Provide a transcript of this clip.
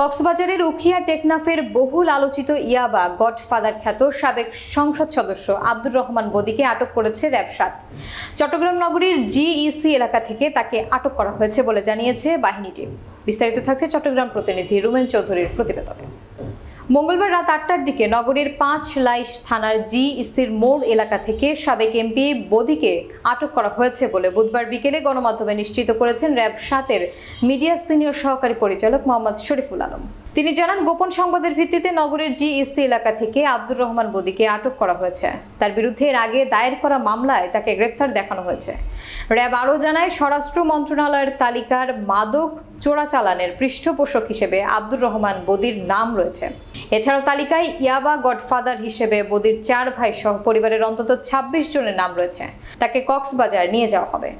কক্সবাজারের উখিয়া টেকনাফের বহুল আলোচিত ইয়াবা গডফাদার খ্যাত সাবেক সংসদ সদস্য আব্দুর রহমান বদিকে আটক করেছে র্যাবসাত। চট্টগ্রাম নগরীর জিইসি এলাকা থেকে তাকে আটক করা হয়েছে বলে জানিয়েছে বাহিনীটি। বিস্তারিত থাকছে চট্টগ্রাম প্রতিনিধি রুমেন চৌধুরীর প্রতিবেদনে। মঙ্গলবার রাত আটটার দিকে নগরের পাঁচ লাইশ থানার জিইসির মোড় এলাকা থেকে সাবেক এমপি বদিকে আটক করা হয়েছে বলে বুধবার বিকেলে গণমাধ্যমে নিশ্চিত করেছেন র্যাব সাতের মিডিয়া সিনিয়র সহকারী পরিচালক মোহাম্মদ শরীফুল আলম। তিনি জানান, গোপন সংবাদের ভিত্তিতে নগরের জিইসি এলাকা থেকে আব্দুর রহমান বদিকে আটক করা হয়েছে। তার বিরুদ্ধে এর আগে দায়ের করা মামলায় তাকে গ্রেফতার দেখানো হয়েছে। র্যাব আরও জানায়, স্বরাষ্ট্র মন্ত্রণালয়ের তালিকার মাদক চোরাচালানের পৃষ্ঠপোষক হিসেবে আব্দুর রহমান বদির নাম রয়েছে। এছাড়াও তালিকায় ইয়াবা গডফাদার হিসেবে বদির চার ভাই সহ পরিবারের অন্তত ছাব্বিশ জনের নাম রয়েছে। তাকে কক্সবাজার নিয়ে যাওয়া হবে।